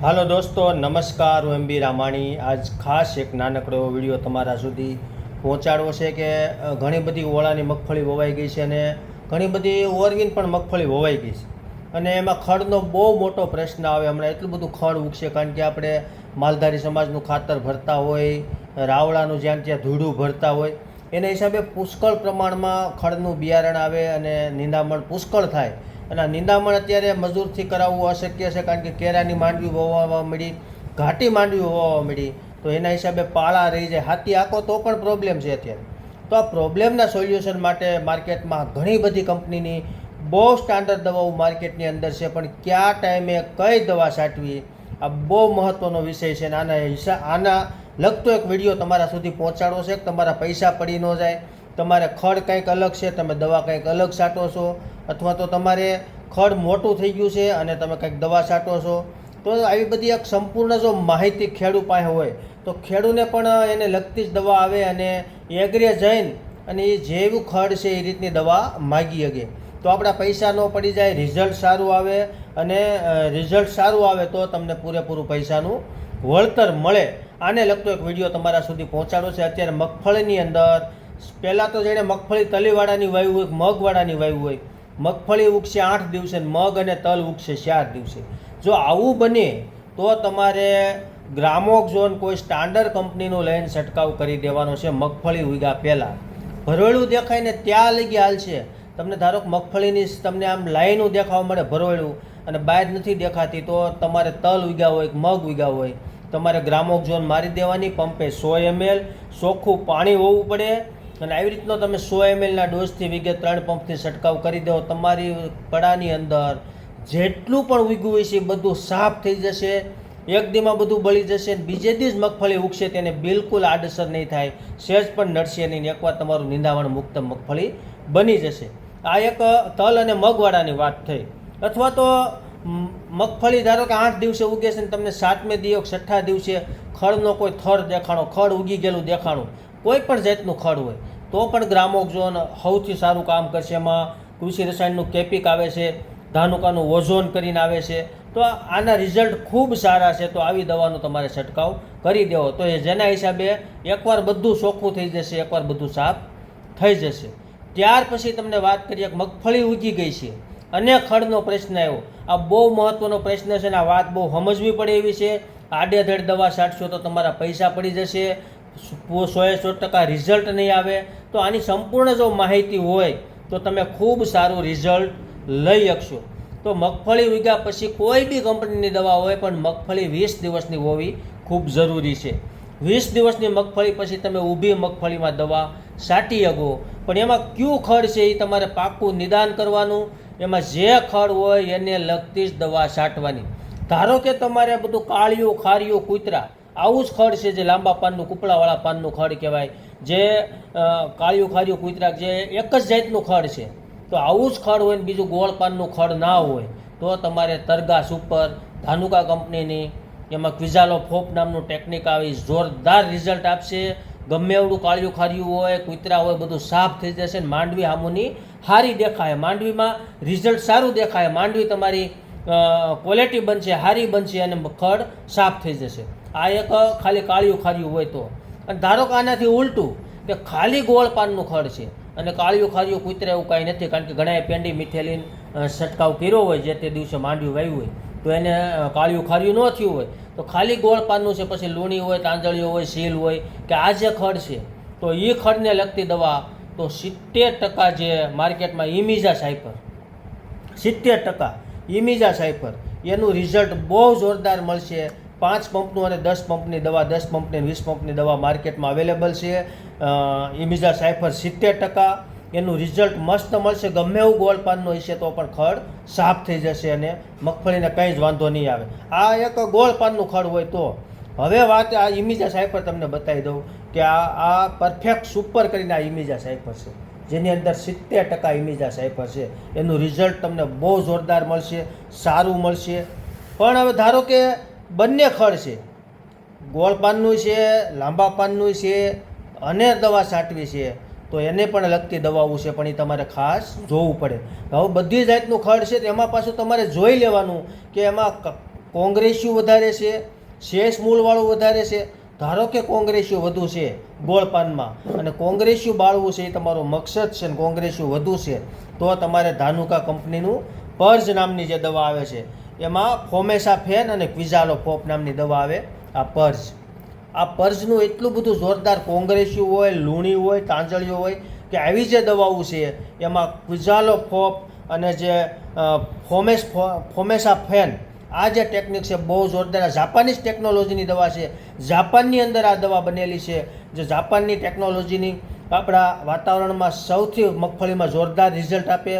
હાલો દોસ્તો, નમસ્કાર, હું એમબી રામાણી. આજ ખાસ એક નાનકડો વીડિયો તમારા સુધી પહોંચાડવો છે કે ઘણી બધી ઓળાની મગફળી વવાઈ ગઈ છે અને ઘણી બધી ઓરવીન પણ મગફળી વવાઈ ગઈ છે. અને એમાં ખડનો બહુ મોટો પ્રશ્ન આવે, હમણાં એટલું બધું ખડ ઉગશે કારણ કે આપણે માલધારી સમાજનું ખાતર ભરતા હોય, રાવળાનું જ્યાં ત્યાં ધૂળું ભરતા હોય, એના હિસાબે પુષ્કળ પ્રમાણમાં ખડનું બિયારણ આવે અને નિંદામણ પુષ્કળ થાય. અને નિંદામણ અત્યારે મજૂરથી કરાવવું અશક્ય છે, કારણ કે કેરાની માંડવી વવાવા મળી, ઘાટી માંડવી વવાવા મળી, તો એના હિસાબે પાળા રહી જાય. હાથી આંકો તો પણ પ્રોબ્લેમ છે અત્યારે. તો આ પ્રોબ્લેમના સોલ્યુશન માટે માર્કેટમાં ઘણી બધી કંપનીની બહુ સ્ટાન્ડર્ડ દવાઓ માર્કેટની અંદર છે, પણ કયા ટાઈમે કઈ દવા છાંટવી, આ બહુ મહત્ત્વનો વિષય છે. અને આના હિસા, આના લગતો એક વીડિયો તમારા સુધી પહોંચાડવો છે, તમારા પૈસા પડી ન જાય, તમારે ખડ કંઈક અલગ છે, તમે દવા કંઈક અલગ છાંટો છો અથવા તો તમારે ખડ મોટું થઈ ગયું છે અને તમે કંઈક દવા છાંટો છો, તો આવી બધી એક સંપૂર્ણ જો માહિતી ખેડૂત પાસે હોય, તો ખેડૂને પણ એને લગતી જ દવા આવે અને એગ્રે જઈને અને એ જેવું ખડ છે એ રીતની દવા માગી શકે. તો આપણા પૈસા ન પડી જાય, રિઝલ્ટ સારું આવે અને રિઝલ્ટ સારું આવે તો તમને પૂરેપૂરું પૈસાનું વળતર મળે. આને લગતો એક વીડિયો તમારા સુધી પહોંચાડો છે. અત્યારે મગફળીની અંદર, પહેલાં તો જેણે મગફળી તલીવાળાની વાયુ હોય મગવાળાની વાયુ હોય મગફળી ઉગશે આઠ દિવસે, મગ અને તલ ઉગશે ચાર દિવસે. જો આવું બને, તો તમારે ગ્રામોક ઝોન કોઈ સ્ટાન્ડર્ડ કંપનીનું લઈને છંટકાવ કરી દેવાનો છે, મગફળી ઉગ્યા પહેલાં. ભરોળું દેખાય ને ત્યાં લગી હાલશે તમને ધારો કે મગફળીની તમને આમ લાઈનું દેખાવા મળે ભરોળું અને બહાર નથી દેખાતી, તો તમારે તલ ઉગ્યા હોય, મગ ઉગ્યા હોય. તમારે ગ્રામોક ઝોન મારી દેવાની, પંપે સો એમએલ ચોખ્ખું પાણી હોવું પડે અને આવી રીતનો તમે સો એમએલના ડોઝથી વિગે ત્રણ પંપથી છંટકાવ કરી દો, તમારી પડાની અંદર જેટલું પણ ઉગ્યું છે એ બધું સાફ થઈ જશે, એક દીમાં બધું બળી જશે અને બીજે દી જ મગફળી ઉગશે તેને બિલકુલ આડઅસર નહીં થાય સહેજ પણ નડશે નહીં એકવાર તમારું નિંદાવણ મુક્ત મગફળી બની જશે. આ એક તલ અને મગવાળાની વાત થઈ. અથવા તો મગફળી ધારો કે આઠ દિવસે ઉગે છે ને તમને સાતમે દિવસ છઠ્ઠા દિવસે ખડનો કોઈ થર દેખાણો ખડ ઉગી ગયેલું દેખાણું, કોઈ પણ જાતનું ખડ હોય તો પણ ગ્રામોક ઝોન સૌથી સારું કામ કરશે. એમાં કૃષિ રસાયણનું કેપિક આવે છે, ધાનુકાનું ઓઝોન કરીને આવે છે. તો આના રિઝલ્ટ ખૂબ સારા છે. તો આવી દવાનો તમારે છંટકાવ કરી દેવો. તો એ જેના હિસાબે એકવાર બધું ચોખ્ખું થઈ જશે, એકવાર બધું સાફ થઈ જશે. ત્યાર પછી તમને વાત કરીએ કે મગફળી ઉગી ગઈ છે. અને ખડનો પ્રશ્ન આવ્યો. આ બહુ મહત્વનો પ્રશ્ન છે અને આ વાત બહુ સમજવી પડે એવી છે. આડેધડ દવા છાંટશો તો તમારા પૈસા પડી જશે. સોએ સો ટકા રિઝલ્ટ નહીં આવે, તો આની સંપૂર્ણ જો માહિતી હોય, તો તમે ખૂબ સારું રિઝલ્ટ લઈ શકશો. તો મગફળી ઉગ્યા પછી કોઈ બી કંપનીની દવા હોય, પણ મગફળી વીસ દિવસની હોવી ખૂબ જરૂરી છે. વીસ દિવસની મગફળી પછી તમે ઊભી મગફળીમાં દવા છાંટી શકો, પણ એમાં કયું ખડ છે એ તમારે પાકું નિદાન કરવાનું, એમાં જે ખડ હોય એને લગતી જ દવા છાંટવાની ધારો કે તમારે બધું કાળિયું, ખારિયું, કૂતરા આવું જ ખડ છે જે લાંબા પાનનું, કૂપળાવાળા પાનનું ખડ કહેવાય. જે કાળિયું ખાર્યું કૂતરા જે એક જ જાતનું ખડ છે. તો આવું જ ખડ હોય ને બીજું ગોળ પાનનું ખડ ના હોય, તો તમારે તરગા સુપર ધાનુકા કંપનીની, એમાં ક્વિઝાલો ફોપ નામનું ટેકનિક આવી જોરદાર રિઝલ્ટ આપશે. ગમે એવડું કાળિયું ખાર્યું હોય, કૂતરા હોય, બધું સાફ થઈ જશે ને માંડવી હામુની હારી દેખાય. માંડવીમાં રિઝલ્ટ સારું દેખાય. માંડવી તમારી ક્વોલિટી બનશે, હારી બનશે અને ખડ સાફ થઈ જશે. આ એક ખાલી કાળિયું ખાર્યું હોય તો. અને ધારો કે આનાથી ઉલટું કે ખાલી ગોળ પાનનું ખડ છે. અને કાળિયું ખાર્યું કૂતરા એવું કાંઈ નથી, કારણ કે ઘણાએ પેંડી મિથેલીન છંટકાવ કર્યો હોય જે તે દિવસે માંડ્યું વાવ્યું હોય, તો એને કાળિયું ખાર્યું ન થયું હોય. તો ખાલી ગોળ પાનનું છે, પછી લૂણી હોય, તાંજળીઓ હોય સીલ હોય, કે આ જે ખડ છે, તો એ ખડને લગતી દવા તો સિત્તેર ટકા જે માર્કેટમાં ઇમિઝા સાયપર. સિત્તેર ટકા ઇમિઝા સાયપર. એનું રિઝલ્ટ બહુ જોરદાર મળશે પાંચ પંપનું અને દસ પંપની દવા, દસ પંપની વીસ પંપની દવા માર્કેટમાં અવેલેબલ છે. ઇમિઝા સાયફર સિત્તેર ટકા. એનું રિઝલ્ટ મસ્ત મળશે. ગમે એવું ગોળપાનનો હશે તો પણ ખડ સાફ થઈ જશે અને મગફળીને કંઈ જ વાંધો નહીં આવે. આ એક ગોળપાનનું ખડ હોય તો. હવે વાત આ ઇમિઝા સાયફર તમને બતાવી દઉં કે આ આ પરફેક્ટ સુપર કરીને આ ઇમિઝા સાયફર છે. જેની અંદર સિત્તેર ટકા ઇમિઝા સાયફર છે. એનું રિઝલ્ટ તમને બહુ જોરદાર મળશે, સારું મળશે. પણ હવે ધારો કે બંને ખડ છે. ગોળ પાનનું છે, લાંબા પાનનું છે અને દવા છાંટવી છે. તો એને પણ લગતી દવાઓ છે, પણ એ તમારે ખાસ જોવું પડે. હવે બધી જાતનું ખડ છે એમાં પાછું તમારે જોઈ લેવાનું કે એમાં કોંગ્રેસ્યુ વધારે છે, શેષ મૂળવાળું વધારે છે. ધારો કે કોંગ્રેસ્યુ વધુ છે ગોળપાનમાં અને કોંગ્રેસ્યુ બાળવું છે એ તમારો મકસદ છે ને કોંગ્રેસ્યુ વધુ છે, તો તમારે ધાનુકા કંપનીનું પર્જ નામની જે દવા આવે છે એમાં ફોમેસા ફેન અને ક્વિઝાલો ફોપ નામની દવા આવે. આ પર્જ આ પર્જનું એટલું બધું જોરદાર કોંગ્રેસ્યુ હોય, લૂણી હોય, તાંજળીઓ હોય કે આવી જે દવાઓ છે, એમાં ક્વિઝાલો ફોપ અને જે ફોમેસ ફોમેસા ફેન આ જે ટેકનિક છે, બહુ જોરદાર. જાપાનીઝ ટેકનોલોજીની દવા છે. જાપાનની અંદર આ દવા બનેલી છે, જે જાપાનની ટેકનોલોજીની આપણા વાતાવરણમાં સૌથી મગફળીમાં જોરદાર રિઝલ્ટ આપે.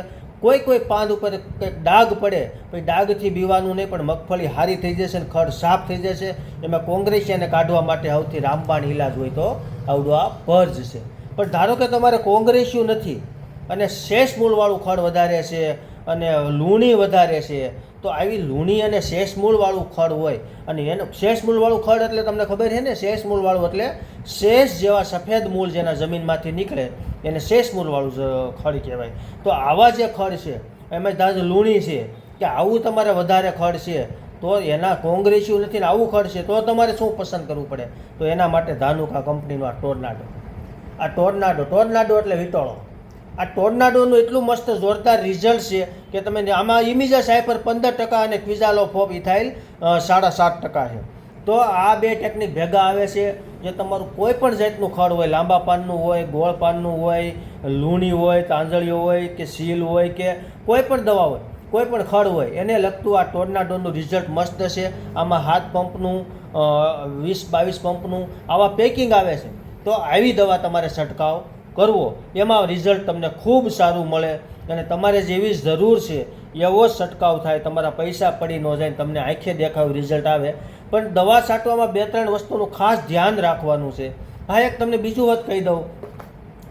કોઈ કોઈ પાંદ ઉપર કંઈક ડાઘ પડે, પછી ડાઘથી બીવાનું નહીં, પણ મગફળી હારી થઈ જશે ને ખડ સાફ થઈ જશે, એમાં કોંગ્રેસિયાને કાઢવા માટે સૌથી રામબાણ ઈલાજ હોય તો આવડું આ પર્જ છે. પણ ધારો કે તમારે કોંગ્રેસ્યુ નથી, અને શેષ મૂળવાળું ખડ વધારે છે, અને લૂણી વધારે છે તો આવી લૂણી અને શેષ મૂળવાળું ખડ હોય. અને એનું શેષ મૂળવાળું ખડ એટલે તમને ખબર છે ને? શેષ મૂળવાળું એટલે શેષ જેવા સફેદ મૂળ જેના જમીનમાંથી નીકળે. એને શેષ મૂળવાળું ખડ કહેવાય. તો આવા જે ખડ છે, એમાં ધારો લૂણી છે, કે આવું તમારે વધારે ખડ છે, તો એના કોંગ્રેસ્યુ નથી ને આવું ખડ છે, તો તમારે શું પસંદ કરવું પડે? તો એના માટે ધાનુકા કંપનીનો આ ટોર્નાડો. આ ટોર્નાડો ટોર્નાડો એટલે વિટોળો. આ ટોર્નાડોનું એટલું મસ્ત જોરદાર રિઝલ્ટ છે કે તમે આમાં ઇમિજા સાયપર પંદર ટકા અને ક્વિઝાલો ફોપ ઇથાઇલ સાડા સાત ટકા છે. તો આ બે ટેકનિક ભેગા આવે છે. જે તમારું કોઈ પણ જાતનું ખડ હોય, લાંબા પાનનું હોય, ગોળ પાનનું હોય, લૂણી હોય, તાંજળીઓ હોય કે સીલ હોય કે કોઈ પણ દવા હોય, કોઈ પણ ખડ હોય, એને લગતું આ ટોર્નાડોનું રિઝલ્ટ મસ્ત છે. આમાં હાથ પંપનું વીસ બાવીસ પંપનું આવા પેકિંગ આવે છે. તો આવી દવા તમારે છંટકાવ. કરવો, એમાં રિઝલ્ટ તમને ખૂબ સારું મળે અને તમારે જેવી જરૂર છે, એવો જ છંટકાવ થાય. તમારા પૈસા પડી ન જાય તમને આંખે દેખાવ રિઝલ્ટ આવે. પણ દવા છાંટવામાં બે ત્રણ વસ્તુનું ખાસ ધ્યાન રાખવાનું છે. હા, એક તમને બીજું વાત કહી દઉં.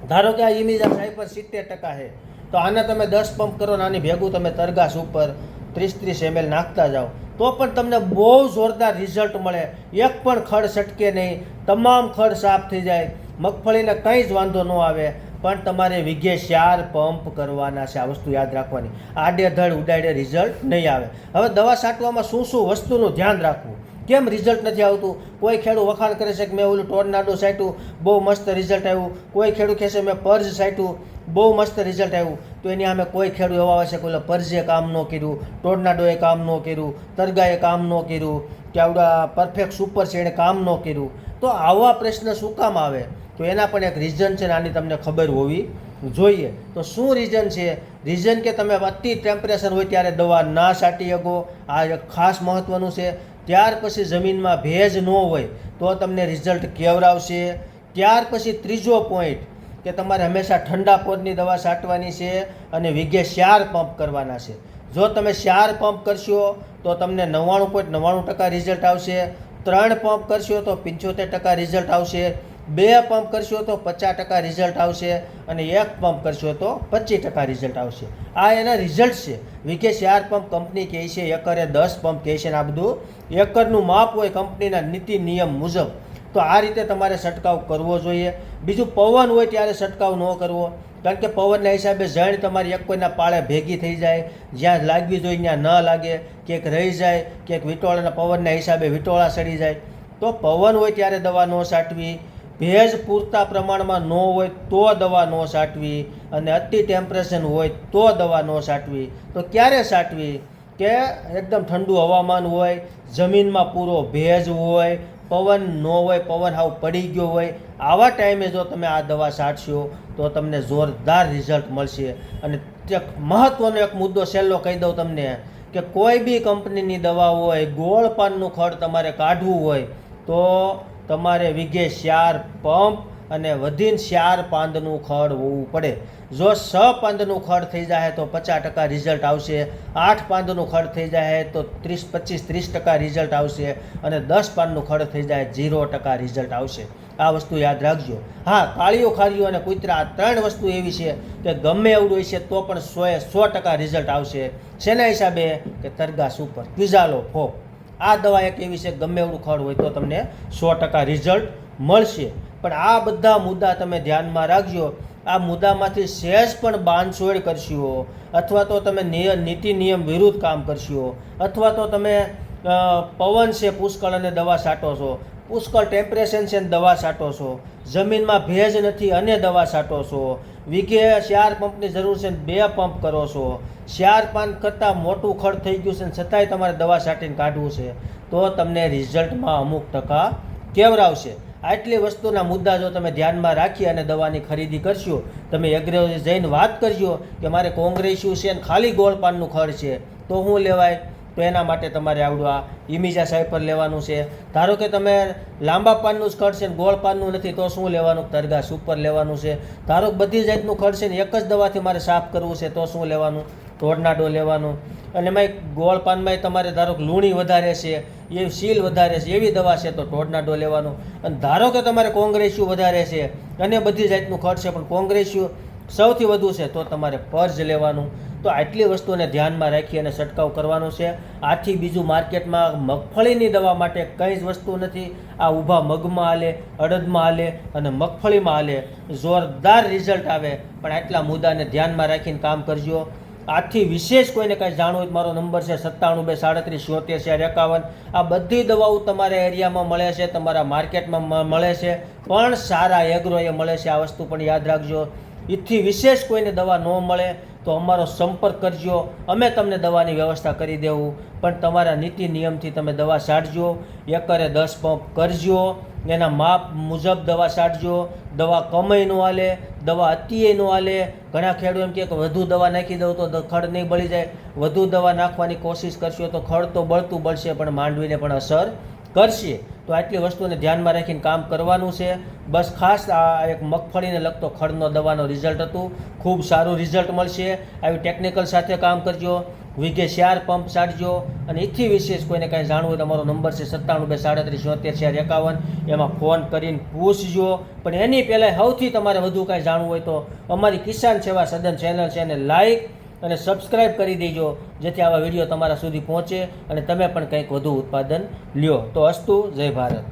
ધારો કે આ ઇમિજા સાયપર સિત્તેર ટકા છે, તો આને તમે દસ પંપ કરો ને આની ભેગું તમે તરગાસ ઉપર ત્રીસ ત્રીસ એમએલ નાખતા જાઓ, તો પણ તમને બહુ જોરદાર રિઝલ્ટ મળે. એક પણ ખડ છટકે નહીં, તમામ ખડ સાફ થઈ જાય. મગફળીને કંઈ જ વાંધો ન આવે, પણ તમારે વિઘે ચાર પંપ કરવાના છે, આ વસ્તુ યાદ રાખવાની. આડે ધડ ઉડાડે રિઝલ્ટ નહીં આવે. હવે દવા છાંટવામાં શું શું વસ્તુનું ધ્યાન રાખવું? કેમ રિઝલ્ટ નથી આવતું? કોઈ ખેડૂત વખાણ કરે છે કે મેં ઓલું ટોર્નાડો સાટ્યું બહુ મસ્ત રિઝલ્ટ આવ્યું. કોઈ ખેડૂત કહેશે મેં પર્જ સાટ્યું બહુ મસ્ત રિઝલ્ટ આવ્યું. તો એની સામે કોઈ ખેડૂત એવા છે કે ઓલા પર્જે કામ ન કર્યું ટોર્નાડોએ કામ ન કર્યું, તરગાએ કામ ન કર્યું, કે આવડા પરફેક્ટ સુપર છે એણે કામ ન કર્યું. તો આવા પ્રશ્ન શું કામ આવે? તો એના પણ એક રીઝન છે આની તમને ખબર હોવી જોઈએ. તો શું રીઝન છે? રીઝન કે તમે અતિ ટેમ્પરેચર હોય ત્યારે દવા ના છાંટી શકો. આ એક ખાસ મહત્ત્વનું છે. ત્યાર પછી જમીનમાં ભેજ ન હોય તો તમને રિઝલ્ટ કેવરાવશે ત્યાર પછી ત્રીજો પોઈન્ટ કે તમારે હંમેશા ઠંડા પોદની દવા છાંટવાની છે અને વિગે શ્યાર પંપ કરવાના છે. જો તમે શ્યાર પંપ કરશો તો તમને નવ્વાણું પોઈન્ટ નવ્વાણું ટકા રિઝલ્ટ આવશે. ત્રણ પંપ કરશો તો પંચોતેર ટકા રિઝલ્ટ આવશે. બે પંપ કરશો તો પચાસ ટકા રિઝલ્ટ આવશે અને એક પંપ કરશો તો પચીસ ટકા રિઝલ્ટ આવશે. આ એના રિઝલ્ટ છે. વીકે ચાર પંપ કંપની કહે છે, એકરે દસ પંપ કહે છે ને આ બધું. એકરનું માપ હોય કંપનીના નીતિ નિયમ મુજબ. તો આ રીતે તમારે છંટકાવ કરવો જોઈએ. બીજું પવન હોય ત્યારે છંટકાવ ન કરવો. કારણ કે પવનના હિસાબે જણ તમારી એક કોઈના પાળે ભેગી થઈ જાય. જ્યાં લાગવી જોઈએ ત્યાં ન લાગે. ક્યાંક રહી જાય, ક્યાંક વિટોળાના પવનના હિસાબે વિટોળા સડી જાય. તો પવન હોય ત્યારે દવા ન છાંટવી. ભેજ પૂરતા પ્રમાણમાં ન હોય તો દવા ન સાટવી અને અતિ ટેમ્પરેચર હોય તો દવા ન છાંટવી તો ક્યારે છાંટવી કે એકદમ ઠંડુ હવામાન હોય, જમીનમાં પૂરો ભેજ હોય, પવન ન હોય, પવન હાવ પડી ગયો હોય, આવા ટાઈમે જો તમે આ દવા છાંટશો તો તમને જોરદાર રિઝલ્ટ મળશે. અને એક મહત્ત્વનો એક મુદ્દો છેલ્લો કહી દઉં તમને, કે કોઈ બી કંપનીની દવા હોય, ગોળ પાનનું ખડ તમારે કાઢવું હોય, તો તમારે વિઘે શ્યાર પંપ અને વધીને ચાર પાંદનું ખડ હોવું પડે. જો છ પાંદનું ખડ થઈ જાય તો પચાસ ટકા રિઝલ્ટ આવશે. આઠ પાંદનું ખડ થઈ જાય તો ત્રીસ, પચીસ, ત્રીસ ટકા રિઝલ્ટ આવશે અને દસ પાનનું ખડ થઈ જાય ઝીરો ટકા રિઝલ્ટ આવશે. આ વસ્તુ યાદ રાખજો. હા, કાળીઓ, ખારીઓ અને કુતરા આ ત્રણ વસ્તુ એવી છે કે ગમે એવડું હશે તો પણ સોએ સો ટકા રિઝલ્ટ આવશે. શેના હિસાબે? કે તરગાસ ઉપર. ક્વિઝાલો ફોપ આ દવા એક એવી છે, ગમે એવું ખડ હોય તો તમને સો ટકા રિઝલ્ટ મળશે. પણ આ બધા મુદ્દા તમે ધ્યાનમાં રાખજો. આ મુદ્દામાંથી સહેજ પણ બાંધછોડ કરશો અથવા તો તમે નીતિ નિયમ વિરુદ્ધ કામ કરશો અથવા તો તમે પવન છે, પુષ્કળ અને દવા છાંટો છો. પુષ્કળ ટેમ્પરેચર છે દવા છાંટો છો. જમીનમાં ભેજ નથી અને દવા છાંટો છો. વીઘે ચાર પંપની જરૂર છે ને બે પંપ કરો છો. ચાર પાન કરતાં મોટું ખડ થઈ ગયું છે ને છતાંય તમારે દવા છાંટીને કાઢવું છે. તો તમને રિઝલ્ટમાં અમુક ટકા કેવરાવશે આટલી વસ્તુના મુદ્દા જો તમે ધ્યાનમાં રાખી અને દવાની ખરીદી કરશો, તમે એગ્રે જઈને વાત કરજો કે મારે કોંગ્રેસ્યુ છે ને ખાલી ગોળપાનનું ખડ છે. તો હું લેવાય? તો એના માટે તમારે આવડું આ ઇમિજા સાઇપર લેવાનું છે. ધારો કે તમે લાંબા પાનનું જ ખર્ચ છે ગોળ પાનનું નથી, તો શું લેવાનું? તરગા સુપર લેવાનું છે. ધારો કે બધી જાતનું ખર્ચ છે ને, એક જ દવાથી મારે સાફ કરવું છે, તો શું લેવાનું? ટોર્નાડો લેવાનું. અને એમાંય ગોળ પાનમાં તમારે ધારો કે લૂણી વધારે છે, એ સીલ વધારે છે, એવી દવા છે, તો ટોર્નાડો લેવાનું. અને ધારો કે તમારે કોંગ્રેસ્યુ વધારે છે, અને બધી જાતનું ખર્ચ છે, પણ કોંગ્રેસ્યુ સૌથી વધુ છે, તો તમારે પર્જ લેવાનું. તો આટલી વસ્તુને ધ્યાનમાં રાખી અને છંટકાવ કરવાનો છે. આથી બીજું માર્કેટમાં મગફળીની દવા માટે કંઈ જ વસ્તુ નથી. આ ઊભા મગમાં હાલે, અડદમાં હાલે અને મગફળીમાં હાલે. જોરદાર રિઝલ્ટ આવે. પણ આટલા મુદ્દાને ધ્યાનમાં રાખીને કામ કરજો. આથી વિશેષ કોઈને કાંઈ જાણવું હોય મારો નંબર છે સત્તાણું બે સાડત્રીસ છોતેર ચાર એકાવન. આ બધી દવાઓ તમારા એરિયામાં મળે છે, તમારા માર્કેટમાં મળે છે. પણ સારા એગ્રોએ મળે છે. આ વસ્તુ પણ યાદ રાખજો. એથી વિશેષ કોઈને દવા ન મળે. તો અમારો સંપર્ક કરજો. અમે તમને દવાની વ્યવસ્થા કરી દેવું. પણ તમારા નીતિ નિયમથી તમે દવા છાંટજો એકરે દસ પંપ કરજો. એના માપ મુજબ દવા છાંટજો દવા કમાઈ ન હાલે. દવા અતિય ન હાલે. ઘણા ખેડૂતો એમ કે વધુ દવા નાખી દઉં તો ખડ નહીં બળી જાય. વધુ દવા નાખવાની કોશિશ કરશો તો ખડ તો બળતું બળશે પણ માંડવીને પણ અસર કરશે. તો આટલી વસ્તુને ધ્યાનમાં રાખીને કામ કરવાનું છે. બસ ખાસ આ એક મગફળીને લગતો ખડનો દવાનો રિઝલ્ટ હતું. ખૂબ સારું રિઝલ્ટ મળશે. આવી ટેકનિકલ સાથે કામ કરજો. વિગે ચાર પંપ સાડજો અને એથી વિશેષ કોઈને કાંઈ જાણવું હોય તો અમારો નંબર છે સત્તાણું બે સાડત્રીસ ચોતેર ચાર એકાવન. એમાં ફોન કરીને પૂછજો. પણ એની પહેલાં સૌથી તમારે વધુ કાંઈ જાણવું હોય તો અમારી કિસાન સેવા સદન ચેનલ છે એને લાઈક અને સબસ્ક્રાઇબ કરી દેજો, જેથી આવા વીડિયો તમારા સુધી પહોંચે અને તમે પણ કંઈક વધુ ઉત્પાદન લ્યો. તો અસ્તુ, જય ભારત.